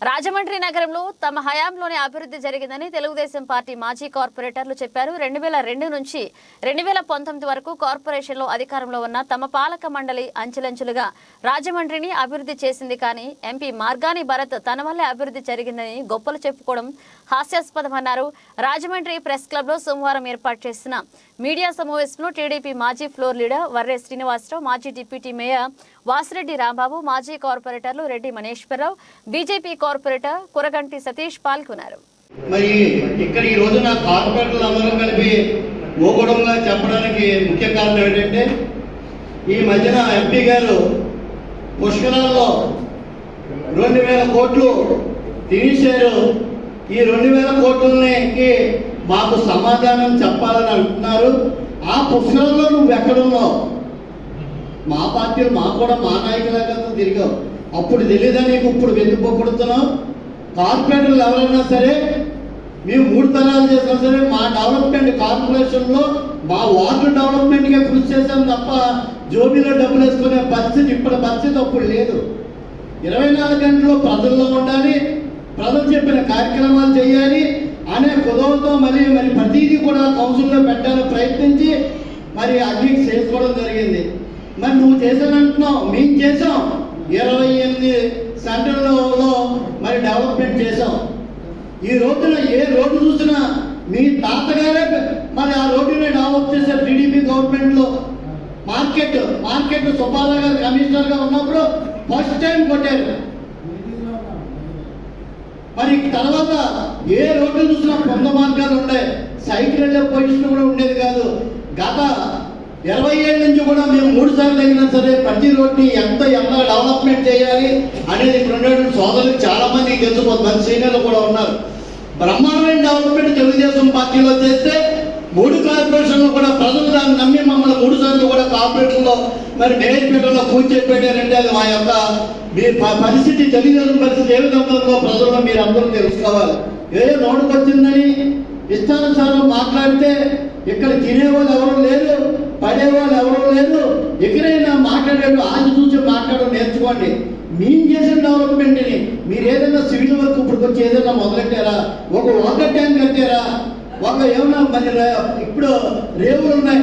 రాజమండ్రి నగరంలో తమ హయాంలోనే అభివృద్ధి జరిగిందని తెలుగుదేశం పార్టీ మాజీ కార్పొరేటర్లు చెప్పారు. రెండు వేల రెండు నుంచి రెండు వేల పంతొమ్మిది వరకు కార్పొరేషన్లో అధికారంలో ఉన్న తమ పాలక మండలి అంచెలంచెలుగా రాజమండ్రిని అభివృద్ధి చేసింది కానీ ఎంపీ మార్గాని భరత్ తన వల్లే అభివృద్ధి జరిగిందని గొప్పలు చెప్పుకోవడం హాస్యాస్పదమన్నారు. రాజమండ్రి ప్రెస్ క్లబ్లో సోమవారం ఏర్పాటు చేసిన మీడియా సమావేశంలో టీడీపీ మాజీ ఫ్లోర్ లీడర్ వర్రే శ్రీనివాసరావు మాజీ డిప్యూటీ మేయర్ వాసిరెడ్డి రాంబాబు మాజీ కార్పొరేటర్లు రెడ్డి మనేశ్వరరావు బీజేపీ కార్పొరేటర్ కురగంటి సతీష్ పాల్గొన్నారు. మరి ఇక్కడ ఈ రోజున కార్పొరేటర్లు అందరూ కలిపి ఓగడంగా చెప్పడానికి ముఖ్య కారణం ఏంటంటే ఈ మధ్యన ఎంపీ గారు పుష్కరాల్లో రెండు వేల కోట్లు తినేశారు. ఈ రెండు వేల కోట్లకి మాకు సమాధానం చెప్పాలని అంటున్నారు. ఆ పుస్తకంలో నువ్వు ఎక్కడున్నావు మా పార్టీలు మా కూడా మా నాయకులాగా తిరిగావు. అప్పుడు తెలియదా నీకు? ఇప్పుడు వెతుక్కోబడుతున్నావు కార్పొరేటర్లు ఎవరైనా సరే మేము మూడు తరాలు చేసినా సరే మా డెవలప్మెంట్ కార్పొరేషన్లో మా వార్డు డెవలప్మెంట్గా కృషి చేశాం తప్ప జోబీలో డబ్బులు వేసుకునే పరిస్థితి ఇప్పటి పరిస్థితి అప్పుడు లేదు. ఇరవై నాలుగు గంటలు ప్రజల్లో ఉండాలి ప్రజలు చెప్పిన కార్యక్రమాలు చేయాలి అనే కుదవతో మరి మరి ప్రతిదీ కూడా కౌన్సిల్లో పెట్టాలని ప్రయత్నించి మరి అడ్మిట్ చేసుకోవడం జరిగింది. మరి నువ్వు చేశానంటున్నావు మేము చేసాం ఇరవై ఎనిమిది సెంటర్లలో మరి డెవలప్మెంట్ చేసాం ఈ రోజున ఏ రోడ్డు చూసినా మీ తాతగారే మరి ఆ రోడ్డుని డెవలప్ చేశారు టీడీపీ గవర్నమెంట్లో మార్కెట్ మార్కెట్ సుబ్బారావు గారు కమిషనర్గా ఉన్నప్పుడు ఫస్ట్ టైం కొట్టారు. మరి తర్వాత ఏ రోడ్డు చూసినా పొంద మార్గాలు ఉండే సైకిల్ వెళ్ళే పొజిషన్ కూడా ఉండేది కాదు. గత ఇరవై ఏళ్ళ నుంచి కూడా మేము మూడు సార్లు అయినా సరే ప్రతి రోడ్ని ఎంత ఎంత డెవలప్మెంట్ చేయాలి అనేది ఇప్పుడు ఉండే సోదరులు చాలా మంది తెలుసు సీనియర్లు కూడా ఉన్నారు. బ్రహ్మాండమైన డెవలప్మెంట్ తెలుగుదేశం పార్టీలో చేస్తే మూడు కార్పొరేషన్లు కూడా ప్రజలు దాన్ని నమ్మి మమ్మల్ని మూడు సార్లు కూడా కార్పొరేషన్లో మరి మేయర్పేటలో కూర్చొని పెట్టారంటే అది మా యొక్క మీ పరిస్థితి తెలుగుదేశం పరిస్థితి ఏ విధంగా ఉందో ప్రజల్లో మీరు అందరూ తెలుసుకోవాలి. ఏ నోటుకొచ్చిందని ఇష్టానుసారం మాట్లాడితే ఇక్కడ తినేవాళ్ళు ఎవరు లేరు పడేవాళ్ళు ఎవరు లేరు. ఎక్కడైనా మాట్లాడేది ఆశ చూసి మాట్లాడడం నేర్చుకోండి. మేము చేసిన డెవలప్మెంట్ని మీరు ఏదైనా సివిల్ వర్క్ ఇప్పుడు వచ్చి ఏదైనా మొదలెట్టారా? ఒక వాటర్ ట్యాంక్ కట్టారా? ఒక ఏమన్నా మరి ఇప్పుడు రేవులు ఉన్నాయి.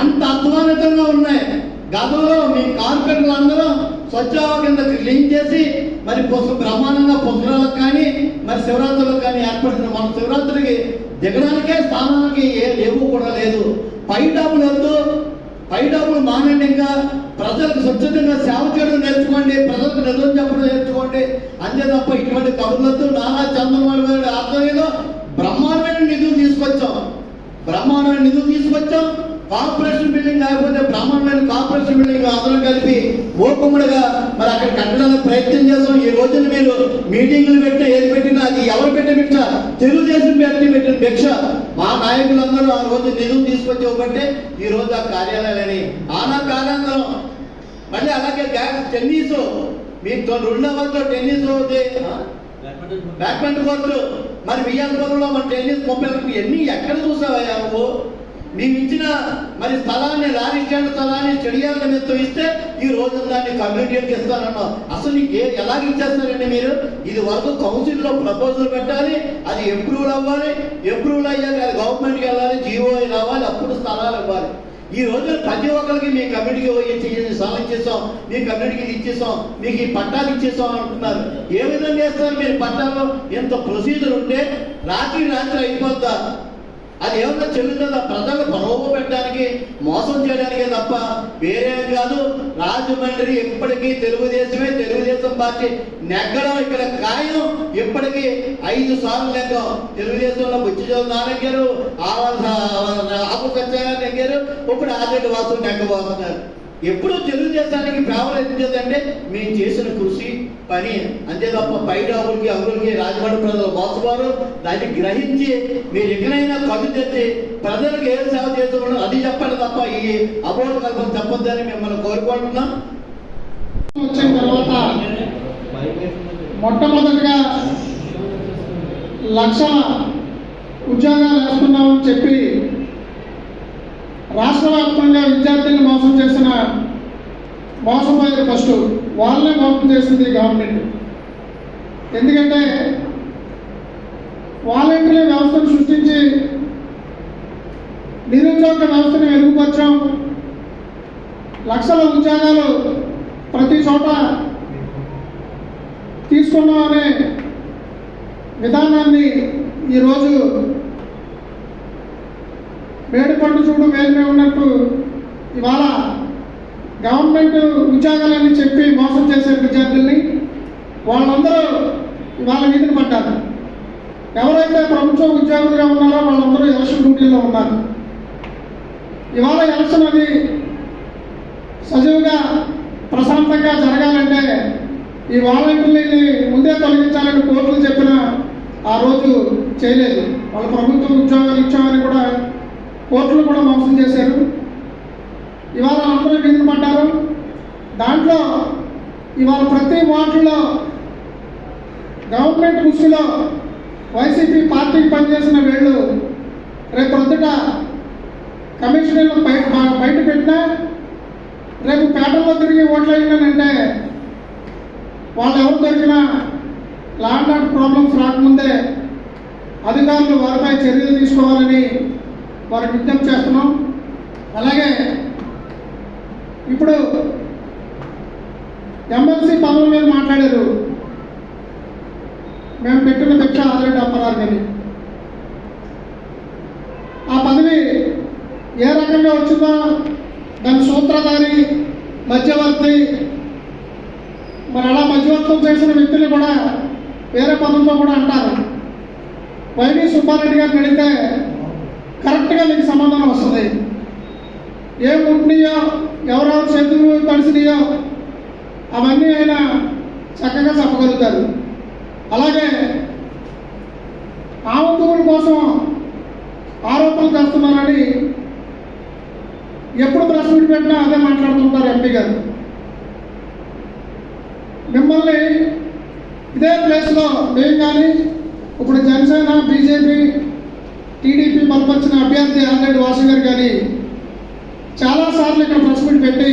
ఎంత అధ్వానితంగా ఉన్నాయి. గతంలో మీ కార్పెంటర్లు అందరూ స్వచ్ఛావ కింద క్లీన్ చేసి మరి పుస్తక బ్రహ్మాండంగా పుస్తకాలకు కానీ మరి శివరాత్రులకు కానీ ఏర్పడుతుంది మన శివరాత్రికి దిగడానికే స్థానానికి ఏ లేవు కూడా లేదు. పై డబ్బులు వద్దు. పై డబ్బులు మానండి ఇంకా. ప్రజలకు స్వచ్ఛందంగా సేవ చేయడం నేర్చుకోండి. ప్రజలకు నిజం చెప్పడం నేర్చుకోండి. అంతే తప్ప ఇటువంటి కబుర్లతో నానా చంద్రబాబు గారి ఆధ్వర్యంలో బ్రహ్మాండమైన నిధులు తీసుకొచ్చాం. బ్రహ్మాండమైన నిధులు తీసుకొచ్చాం. కార్పొరేషన్ బిల్డింగ్ లేకపోతే బ్రహ్మాండమైన కార్పొరేషన్ బిల్డింగ్ అందరం కలిపి ఓకుముడిగా మరి అక్కడ కట్టడానికి ప్రయత్నం చేస్తాం. ఈ రోజున మీరు మీటింగ్లు పెట్టినా ఏది పెట్టినా అది ఎవరు పెట్టిన భిక్ష? తెలుగుదేశం పెట్టి పెట్టిన భిక్ష. మా నాయకులందరూ ఆ రోజు నిధులు తీసుకొచ్చి ఇవ్వబట్టే ఈ రోజు ఆ కార్యాలయాలని ఆనా కాలంలో మళ్ళీ అలాగే టెన్నిస్. మీకు రెండు అవర్లో టెన్నిస్ బ్యాడ్మింటన్ కోర్టు. మరి వియ్యాలపురంలో మన టెన్నిస్ ముప్పై ఎన్ని ఎక్కడ చూసావయ్యా నువ్వు మేము ఇచ్చిన మరి స్థలాన్ని లారీ స్టాండ్ స్థలాన్ని స్టడియాల మీద ఇస్తే ఈ రోజు దాన్ని కమ్యూనికేట్ ఇస్తానన్నావు అసలు నీకు ఏ ఎలాగ ఇచ్చేస్తారండి మీరు? ఇది వరకు కౌన్సిల్లో ప్రపోజల్ పెట్టాలి అది అప్రూవల్ అవ్వాలి అప్రూవల్ అయ్యాక అది గవర్నమెంట్కి వెళ్ళాలి జీఓ రావాలి అప్పుడు స్థలాలు ఇవ్వాలి. ఈ రోజు ప్రతి ఒక్కరికి మీ కమ్యూనిటీకి చేసి స్థలం చేసాం మీ కమ్యూనిటీకి ఇచ్చేసాం మీకు ఈ పట్టాలు ఇచ్చేసాం అంటున్నారు. ఏ విధంగా చేస్తారు మీరు పట్టాలు? ఎంత ప్రొసీజర్ ఉంటే రాత్రి రాత్రి అయిపోద్దా అది ఏమన్నా చెల్లుతుందా ప్రజలు ప్రలోభ పెట్టడానికి మోసం చేయడానికే తప్ప వేరే కాదు. రాజమండ్రి ఇప్పటికీ తెలుగుదేశమే తెలుగుదేశం పార్టీ నెగ్గడం. ఇక్కడ ఖాయం ఇప్పటికీ ఐదు సార్లు నెగ్గం. తెలుగుదేశంలో బుచ్చిజోలు నానెగ్గారు ఆకు కచ్చాగా నెగ్గారు. ఇప్పుడు ఆదిరెడ్డి వాసు నెగ్గబోతున్నారు. ఎప్పుడు తెలుగుదేశానికి ఫేవర్ ఎందుకంటే మేము చేసిన కృషి పని అంతే తప్ప పై డబ్బులకి అమరులకి రాజమండ్రి ప్రజలు మోసపోరు దాన్ని గ్రహించి మీరు ఎక్కడైనా కళ్ళు తెచ్చి ప్రజలకు ఏం సేవ చేస్తున్నారో అది చెప్పండి తప్ప ఈ అబోధ కల్పన చెప్పొద్దని మిమ్మల్ని కోరుకుంటున్నాం. వచ్చిన తర్వాత మొట్టమొదటిగా లక్షల ఉద్యోగాలు వేస్తున్నామని చెప్పి రాష్ట్ర వ్యాప్తంగా విద్యార్థులను మోసం చేసిన మోసపోయారు ఫస్ట్ వాళ్ళే మోసం చేసింది గవర్నమెంట్. ఎందుకంటే వాలంటీర్ల వ్యవస్థను సృష్టించి నిరుద్యోగ వ్యవస్థను మెరుగుపరచాం. లక్షల ఉద్యోగాలు ప్రతి చోట తీసుకున్నాం అనే విధానాన్ని ఈరోజు మేడిపండు చూడు మేలుమే ఉన్నట్టు ఇవాళ గవర్నమెంట్ ఉద్యోగాలని చెప్పి మోసం చేసే విద్యార్థుల్ని వాళ్ళందరూ ఇవాళ వీధిని పడ్డారు ఎవరైతే ప్రభుత్వ ఉద్యోగులుగా ఉన్నారో వాళ్ళందరూ ఎలక్షన్ డ్యూటీలో ఉన్నారు. ఇవాళ ఎలక్షన్ అది సజీవుగా ప్రశాంతంగా జరగాలంటే ఈ వాలంటీర్లని ముందే తొలగించాలని కోర్టులు చెప్పిన ఆ రోజు చేయలేదు. వాళ్ళ ప్రభుత్వ ఉద్యోగాలు ఇచ్చామని కూడా కోర్టులు కూడా మోసం చేశారు. ఇవాళ అందరూ వీధిని పడ్డారు దాంట్లో ఇవాళ ప్రతి వార్డులో గవర్నమెంట్ దృష్టిలో వైసీపీ పార్టీకి పనిచేసిన వీళ్ళు రేపు ప్రొద్దుట కమిషనర్లు బయట బయట పెట్టినా రేపు పేటల్లో తిరిగి ఓట్లు అయిందనంటే వాళ్ళు ఎవరు దొరికినా ల్యాండ్ ఆర్డర్ ప్రాబ్లమ్స్ రాకముందే అధికారులు వారిపై చర్యలు తీసుకోవాలని వారికి విజ్ఞప్తి చేస్తున్నాం. అలాగే ఇప్పుడు ఎమ్మెల్సీ పదవుల మీద మాట్లాడారు. మేము పెట్టిన భిక్ష ఆల్రెడీ అప్పరారు కానీ ఆ పదవి ఏ రకంగా వచ్చిందో దాని సూత్రధారి మధ్యవర్తి మరి అలా మధ్యవర్తం చేసిన వ్యక్తులు కూడా వేరే పదంతో కూడా అంటారు. వైవి సుబ్బారెడ్డి గారిని అడిగితే కరెక్ట్గా మీకు సమాధానం వస్తుంది. ఏం ఉంటున్నాయో ఎవరెవరు చేతులు తడిసినాయో అవన్నీ ఆయన చక్కగా చెప్పగలుగుతారు. అలాగే ఆవు కోసం ఆరోపణలు చేస్తున్నారని ఎప్పుడు ప్రెస్ మీట్ పెట్టినా అదే మాట్లాడుతుంటారు ఎంపీ గారు. మిమ్మల్ని ఇదే ప్లేస్లో మేము కానీ ఇప్పుడు జనసేన బీజేపీ టీడీపీ బలపరిచిన అభ్యర్థి ఆల్రెడ్డి వాసు గారు కానీ చాలాసార్లు ఇక్కడ ప్రెస్ మీట్ పెట్టి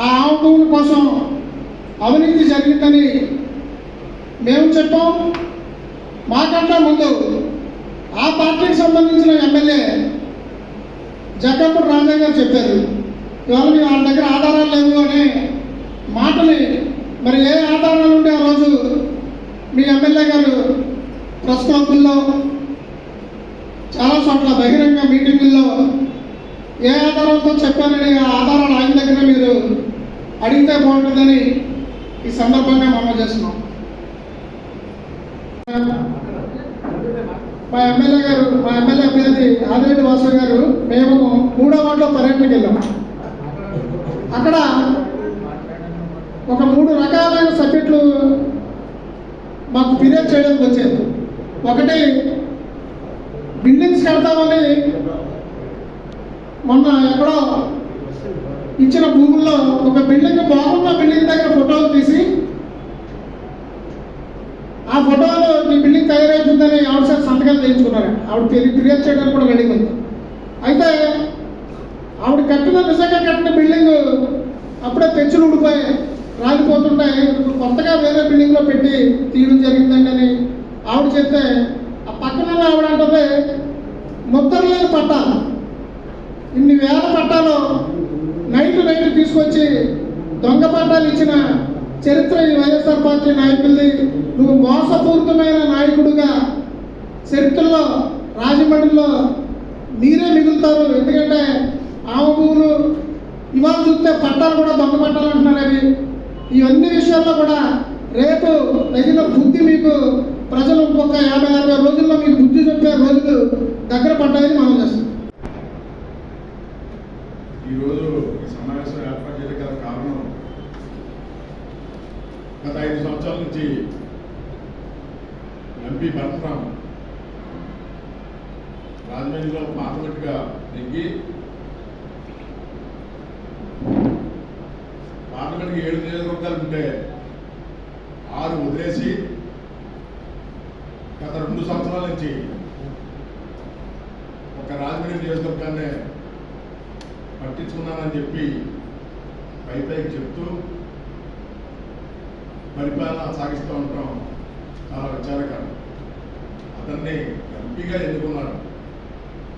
ఆ ఆవు కోసం అవినీతి జరిగిందని మేము చెప్పాం. మాకంటే ముందు ఆ పార్టీకి సంబంధించిన ఎమ్మెల్యే జగప్పుడు రాజా గారు చెప్పారు. ఇవాళ మీ వాళ్ళ దగ్గర ఆధారాలు లేవు అనే మాటని మరి ఏ ఆధారాలు ఉంటే ఆ రోజు మీ ఎమ్మెల్యే గారు ప్రెస్ క్లబ్ల్లో చాలా చోట్ల బహిరంగ మీటింగుల్లో ఏ ఆధారాలతో చెప్పారని ఆ ఆధారాలు ఆయన దగ్గర మీరు అడిగితే బాగుంటుందని ఈ సందర్భంగా మనం చేస్తున్నాం. మా ఎమ్మెల్యే గారు మా ఎమ్మెల్యే అభ్యర్థి ఆదిరెడ్డి వాసు గారు మేము మూడో వార్డులో పర్యటనకి వెళ్ళాం. అక్కడ ఒక మూడు రకాలైన సబ్జెక్టులు మాకు ఫిర్యాదు చేయడానికి వచ్చేది ఒకటి బిల్డింగ్స్ కడతామని మొన్న ఎక్కడో ఇచ్చిన భూముల్లో ఒక బిల్డింగ్ బాగున్న బిల్డింగ్ దగ్గర ఫోటోలు తీసి ఆ ఫోటోలో మీ బిల్డింగ్ తయారైతుందని ఆవిడ సార్ సంతకాలు చేయించుకున్నారు. ఆవిడ ఫిర్యాదు ఫిర్యాదు చేయడానికి కూడా రెడీ ఉంది. అయితే ఆవిడ కట్టిన నిజంగా కట్టిన బిల్డింగ్ అప్పుడే తెచ్చులు ఊడిపోయి రాలిపోతుంటే ఇప్పుడు కొత్తగా వేరే బిల్డింగ్లో పెట్టి తీయడం జరిగిందండి అని ఆవిడ చెప్తే పట్టాలు పక్కన ముద్దరు లేని పట్టాలు. ఇన్ని వేల పట్టాలు నైట్ నైట్ తీసుకొచ్చి దొంగ పట్టాలు ఇచ్చిన చరిత్ర ఈ వైఎస్ఆర్ పార్టీ నాయకులది నువ్వు మోసపూరితమైన నాయకుడుగా చరిత్రలో రాజమండ్రిలో మీరే మిగులుతారు. ఎందుకంటే ఆవు ఇవాళ చూస్తే పట్టాలు కూడా దొంగ పట్టాలు అంటున్నారు అవి. ఇవన్నీ విషయాల్లో కూడా రేపు తగిన బుద్ధి మీకు ప్రజలు ఇంకొక యాభై అరవై రోజుల్లో మీకు బుద్ధి చెప్పే రోజులు దగ్గర పడ్డాయని మనం చేస్తాం. ఈరోజు ఈ సమావేశం ఏర్పాటు చేయడం గల కారణం గత ఐదు సంవత్సరాల నుంచి ఎంపీ భరతరామ్ రాజమండ్రిలో పార్లమెంట్గా నెగ్గి పార్లమెంట్కి ఏడు నియోజకవర్గాలు ఉంటే ఆరు వదిలేసి రెండు సంవత్సరాల నుంచి ఒక రాజమండ్రి నియోజకవర్గాన్నే పట్టించుకున్నానని చెప్పి పై పైకి చెప్తూ పరిపాలన సాగిస్తూ ఉండటం చాలా విచారకరం. అతన్ని ఎంపీగా ఎన్నుకున్నారు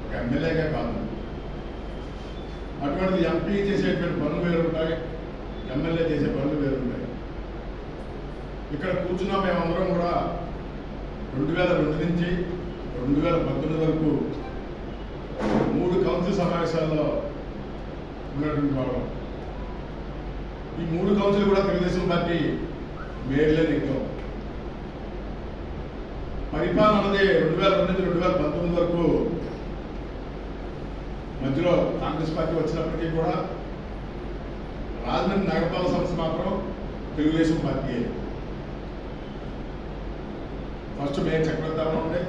ఒక ఎమ్మెల్యేగా కాదు. అటువంటిది ఎంపీ చేసేటువంటి పనులు వేరు ఉంటాయి ఎమ్మెల్యే చేసే పనులు వేరు ఉంటాయి ఇక్కడ కూర్చున్నా మేమందరం కూడా రెండు వేల రెండు నుంచి రెండు వేల పంతొమ్మిది వరకు మూడు కౌన్సిల్ సమావేశాల్లో ఉన్నటువంటి వాళ్ళం. ఈ మూడు కౌన్సిల్ కూడా తెలుగుదేశం పార్టీ మేయర్లే నెగ్గాం పరిపాలన అన్నది రెండు వేల రెండు నుంచి రెండు వేల పంతొమ్మిది వరకు మధ్యలో కాంగ్రెస్ పార్టీ వచ్చినప్పటికీ కూడా రాజమండ్రి నగరపాలక సంస్థ మాత్రం Telugudesam party first mayor Chakravarthi ఎవరు ఉండే?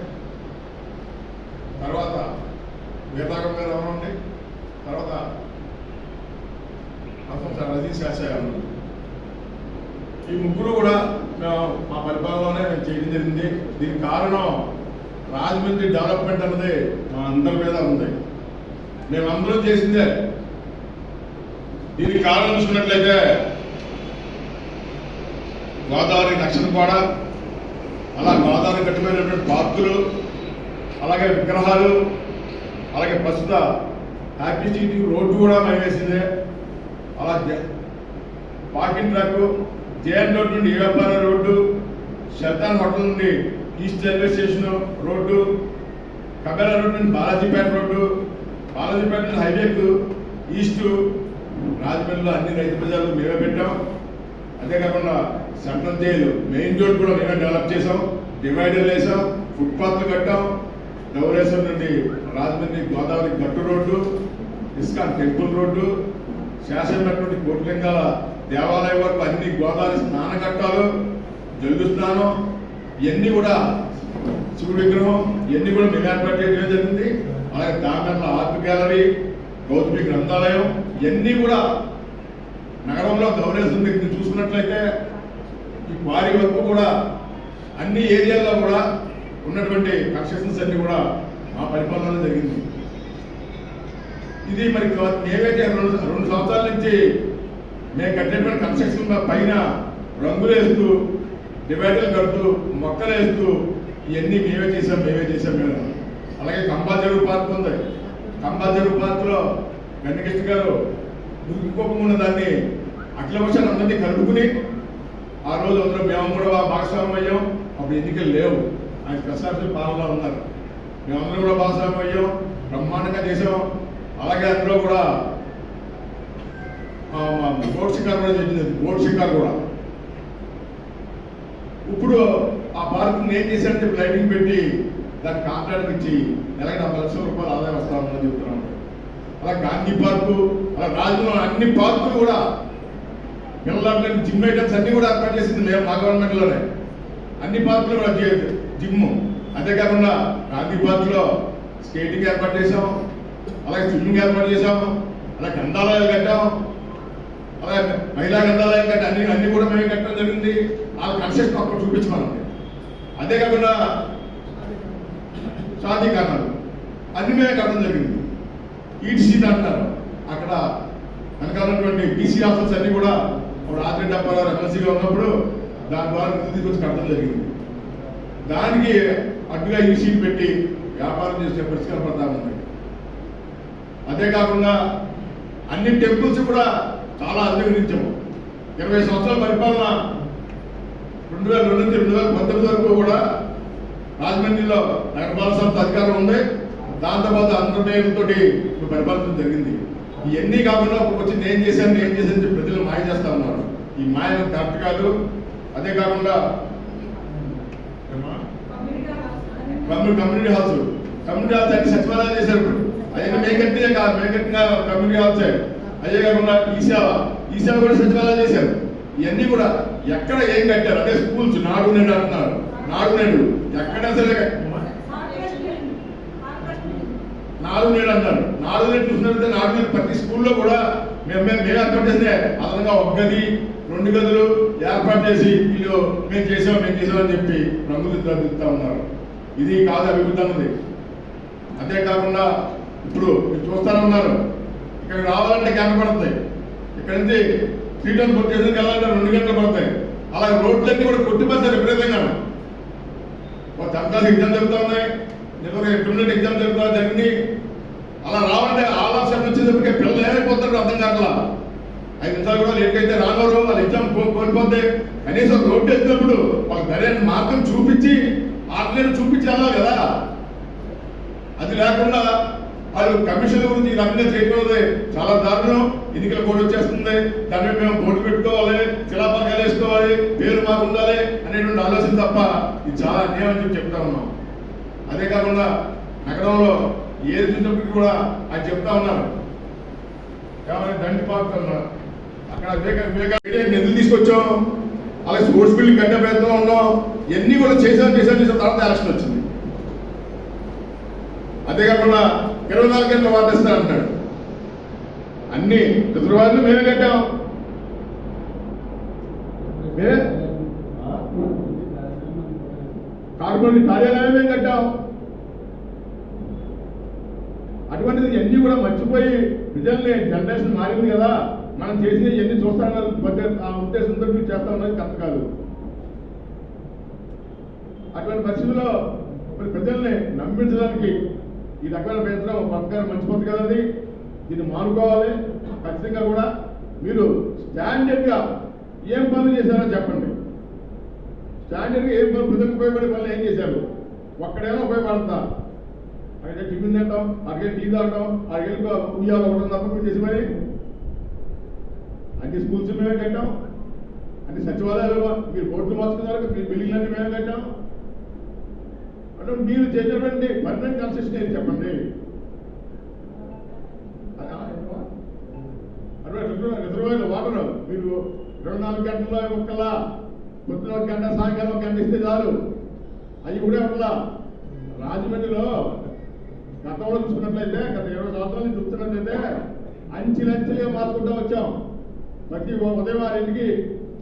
తర్వాత వీరరాఘవ్ గారు ఎవరు ఉండే? తర్వాత అసలు రజీ శాస్త్రి ఈ ముగ్గురు కూడా మేము మా పరిపాలనలోనే మేము చేయడం జరిగింది. దీనికి కారణం రాజమండ్రి డెవలప్మెంట్ అన్నది మా అందరి మీద ఉంది. మేమందరం చేసిందే. దీనికి కారణం చూసుకున్నట్లయితే గోదావరి రక్షణ కూడా అలా గోదావరి కట్టుమైనటువంటి పార్కులు అలాగే విగ్రహాలు అలాగే ప్రస్తుత హ్యాపీ సిటీ రోడ్డు కూడా మేము అలా జ- వాకింగ్ ట్రాక్ జేఎన్ రోడ్ నుండి ఏపార రోడ్డు శతాన్ హోటల్ నుండి ఈస్ట్ రైల్వే స్టేషన్ రోడ్డు కబేరా రోడ్ నుండి బాలాజీపేట రోడ్డు బాలాజీపేట నుండి హైవేకు ఈస్టు రాజమండ్రిలో అన్ని రైతు బజార్లు మేమే పెట్టాం. అంతేకాకుండా సెంట్రల్ జైలు మెయిన్ రోడ్ కూడా మేమే డెవలప్ చేసాం డివైడర్లు వేసాం ఫుట్పాత్లు కట్టాం. ధవళేశ్వరం నుండి రాజమండ్రి గోదావరి గట్టు రోడ్డు ఇస్కాన్ టెంపుల్ రోడ్డు శాసనటువంటి కోటిలింగాల దేవాలయం వరకు అన్ని గోదావరి స్నాన ఘట్టాలు జల్లు స్నానం ఇవన్నీ కూడా శివుడి విగ్రహం ఇవన్నీ కూడా మేము ఏర్పాటు చేయడం జరిగింది. అలాగే దామెర్ల ఆర్ట్ గ్యాలరీ గౌతమి గ్రంథాలయం ఇవన్నీ కూడా నగరంలో ధవళేశ్వరం దగ్గర చూసినట్లయితే ఈ క్వారీ వరకు కూడా అన్ని ఏరియాల్లో కూడా ఉన్నటువంటి కన్స్ట్రక్షన్స్ అన్ని కూడా మా పరిపాలనలో జరిగింది. ఇది మరి ఏవైతే రెండు రెండు సంవత్సరాల నుంచి మేము కట్టినటువంటి కన్స్ట్రక్షన్ పైన రంగులు వేస్తూ డివైడర్లు కడుతూ మొక్కలు వేస్తూ ఇవన్నీ మేమే చేసాం మేమే చేసాం మేము అలాగే కంబాచెరువు పార్క్ ఉంది. కంబాచెరువు పార్క్లో గణకృష్ణ గారు ఇంకొక దాన్ని అట్ల వర్షాలు అందరినీ కలుపుకుని ఆ రోజు అందరూ మేము కూడా భాగస్వామ్యం అయ్యాం. అప్పుడు ఎన్నికలు లేవు. ఆయన ప్రశాంత పాలనలో ఉన్నారు. మేమందరం కూడా భాగస్వామ్యం అయ్యాం. బ్రహ్మాండంగా చేసాం అలాగే అందులో కూడా ఆ, బోర్డు కూడా చెప్పింది బోర్డు షికారు కూడా. ఇప్పుడు ఆ పార్క్ ఏం చేశారంటే లైటింగ్ పెట్టి దానికి కాంట్రాక్ట్ ఇచ్చి నెలకి నలభై లక్షల రూపాయలు ఆదాయం వస్తామని చెప్తున్నాను అలా గాంధీ పార్కు అలా రాజు అన్ని పార్కులు కూడా పిల్లల జిమ్ ఐటమ్స్ అన్ని కూడా ఏర్పాటు చేసింది లేవు మా గవర్నమెంట్లోనే అన్ని పార్కులు కూడా చేయదు జిమ్ అంతేకాకుండా గాంధీ పార్క్లో స్కేటింగ్ ఏర్పాటు చేసాం అలాగే స్విమ్మింగ్ ఏర్పాటు చేసాము అలా గ్రంథాలయాలు కట్టాం. అలాగే మహిళా గ్రంథాలయం కట్టి అన్ని అన్ని కూడా మేమే కట్టడం జరిగింది. వాళ్ళ కన్సెప్ట్ అక్కడ చూపించమని అంతేకాకుండా సాధీకరణలు అన్ని మేమే కట్టడం జరిగింది. ఈట్ సీట్ అంటారు. అక్కడ వెనకాలన్నటువంటి బీసీ ఆఫీస్ అన్ని కూడా ఇప్పుడు ఆదిరెడ్డి డబ్బాలో ఎమ్మెల్సీగా ఉన్నప్పుడు దాని ద్వారా నిధులు తీసుకొచ్చి కట్టడం జరిగింది. దానికి అడ్డుగా ఈ సీట్ పెట్టి వ్యాపారం చేసే పరిష్కారం పడతా ఉంది అదే కాకుండా అన్ని టెంపుల్స్ కూడా చాలా అధిగమించాము. ఇరవై సంవత్సరాల పరిపాలన రెండు వేల రెండు నుంచి రెండు వేల పంతొమ్మిది వరకు కూడా రాజమండ్రిలో నగరపాలక సంస్థ అధికారం ఉంది. దాంతోపాటు అందరి పేరుతోటి పరిపాలన జరిగింది. ఇవన్నీ కాకుండా ఇప్పుడు వచ్చి నేను చేశాను నేను చేశాను చెప్పి ప్రజలు మాయ చేస్తా ఉన్నారు. ఈ మాయ కరెక్ట్ కాదు. అదే కాకుండా community community halls. Community halls అంటే సచివాలయాలు చేశారు ఇప్పుడు. అదే మేకట్టినే కాదు మేకట్టిన కమ్యూనిటీ హాల్స్ అదే కాకుండా ఈసేవ ఈసేవ కూడా సచివాలయాలు చేశారు. ఇవన్నీ కూడా ఎక్కడ ఏం కట్టారు? అదే స్కూల్స్ నాడు నేడు అంటున్నారు. నాడు నేడు. ఎక్కడ సరే నాలుగు నేడు అంటారు. నాలుగు నేడు చూసినట్లయితే నాలుగు నేడు ప్రతి స్కూల్లో కూడా మేము మేము మేము ఏర్పాటు చేస్తే అదనంగా ఒక గది రెండు గదులు ఏర్పాటు చేసి వీళ్ళు మేము చేసాం మేము చేసామని అని చెప్పి రంగులు దిద్దుతా ఉన్నారు. ఇది కాదు అభివృద్ధి అన్నది. అంతేకాకుండా ఇప్పుడు మీరు చూస్తానే ఉన్నారు ఇక్కడ రావాలంటే గంట పడుతుంది ఇక్కడ నుంచి శ్రీకాకుళం చేసేందుకు వెళ్ళాలంటే రెండు గంటలు పడతాయి. అలాగే రోడ్లన్నీ కూడా కొట్టిపోతారు విపరీతంగా. ఒక టెన్త్ ఇబ్బంది జరుగుతూ ఉన్నాయి. నిన్న ఇంటర్మీడియట్ ఎగ్జామ్ జరుగుతా జరిగింది అలా రావాలంటే ఆలోచన వచ్చేటప్పటికే పిల్లలు ఏమైపోతారు అర్థం కాకలా. ఐదు నిమిషాలు కూడా లేట్ అయితే రానోరు వాళ్ళ ఎగ్జామ్ కో- కోల్పోతే కనీసం రోడ్డు ఎక్కినప్పుడు వాళ్ళకి సరైన మార్గం చూపించి ఆటలను చూపించి వెళ్ళాలి కదా. అది లేకుండా వాళ్ళు కమిషన్ గురించి ఇవన్నీ చేయకపోతే చాలా దారుణం. ఎన్నికల కోడ్ వచ్చేస్తుంది. దాని మీద మేము ఓటు పెట్టుకోవాలి శిలాపలకాలు వేసుకోవాలి పేరు మాకు ఉండాలి అనేటువంటి ఆలోచన తప్ప ఇది చాలా అన్యాయం అని చెప్తా ఉన్నాం. అదే కాకుండా నగరంలో ఏది చూసినప్పటికీ కూడా అది చెప్తా ఉన్నారు. కాబట్టి దండి పార్క్ అన్నారు. అక్కడ వివేక నిధులు తీసుకొచ్చాం అలాగే స్పోర్ట్స్ బిల్డింగ్ కట్టే ప్రయత్నం ఉన్నాం ఇవన్నీ కూడా చేశాను చేశాను చేసిన తర్వాత ఎలక్షన్ వచ్చింది. అదే కాకుండా ఇరవై నాలుగు గంటలు వాదిస్తా అంటాడు. అన్ని రిజర్వాయర్లు మేమే కట్టాం. మేమే కార్పొరేట్ కార్యాలయమే మేము కట్టాం అటువంటిది ఇవన్నీ కూడా మర్చిపోయి ప్రజల్ని జనరేషన్ మారింది కదా. మనం చేసిన ఇవన్నీ చూస్తామన్న ఆ ఉద్దేశంతో మీరు చేస్తా ఉన్నది కరెక్ట్ కాదు. అటువంటి పరిస్థితుల్లో మరి ప్రజల్ని నమ్మించడానికి ఈ రకమైన ప్రయత్నం పథకాలు మంచి పద్ధతి అది. దీన్ని మానుకోవాలి. ఖచ్చితంగా కూడా మీరు స్టాండర్డ్గా ఏం పనులు చేశారో చెప్పండి. స్టాండర్డ్ ఏం పనులు ప్రజలకు ఉపయోగపడే పనులు ఏం చేశారు? ఒక్కడేమో ఉపయోగపడతా. అయితే టిఫిన్ తింటాం అడిగే టీ తాగటం అడిగే ఉయ్యాలు ఒకటం తప్ప మీరు చేసి మరి? అన్ని స్కూల్స్ మేమే కట్టాం. అన్ని సచివాలయాలు మీరు కోట్లు మార్చుకున్నారు మీ బిల్డింగ్ అన్ని మేమే కట్టాం. అంటే మీరు చేసినటువంటి పర్మనెంట్ కన్సెషన్ ఏది చెప్పండి? అదా? అరవై రిజర్వాయర్ వాటర్. మీరు ఇరవై నాలుగు గంటల ఒక్కలా పొద్దున ఒక గంట సాయంకాలం ఒక గంట ఇస్తే చాలు. అవి కూడా ఇవ్వాలా రాజమండ్రిలో గతంలో చూసుకున్నట్లయితే గత ఇరవై సంవత్సరాల నుంచి చూస్తున్నట్లయితే అంచెలంచెలుగా మార్చుకుంటూ వచ్చాం. ప్రతి ఉదయం ఆరింటికి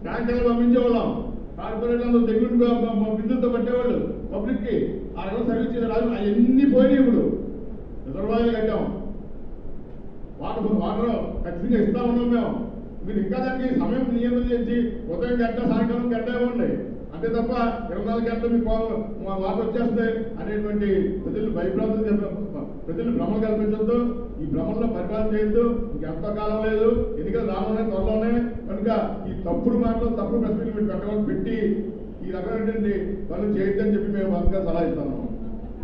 ట్యాంకర్లు పంపించేవాళ్ళం. కార్పొరేటర్లు దగ్గర బిందులతో పట్టేవాళ్ళు పబ్లిక్కి. ఆ రకం సర్వీస్ చేసే రాజు అవన్నీ పోయినాయి ఇప్పుడు. రిజర్వాయర్లు కట్టాం. వాటర్ వాటర్ ఖచ్చితంగా ఇస్తా ఉన్నాం మేము. మీరు ఇంకా దానికి సమయం నియమం చేసి ఉదయం గంట సాయంకాలం గంట ఇవ్వండి. అంతే తప్ప ఇరవై నాలుగు గంటలు మీకు మా వాటర్ వచ్చేస్తాయి అనేటువంటి ప్రజలు భయప్రాంతం చెప్ప ప్రజలు భ్రమలు కల్పించొద్దు. ఈ భ్రమంలో పరిపాలన చేయొద్దు. ఇంకెంత కాలం లేదు. ఎన్నికలు రానున్నాయి త్వరలోనే కనుక ఈ తప్పుడు మాటలు తప్పుడు ప్రశ్నలు మీరు పెట్టకుండా పెట్టి ఈ రకమైనటువంటి పనులు చేయొద్దని చెప్పి మేము అందుకే సలహా ఇస్తాము.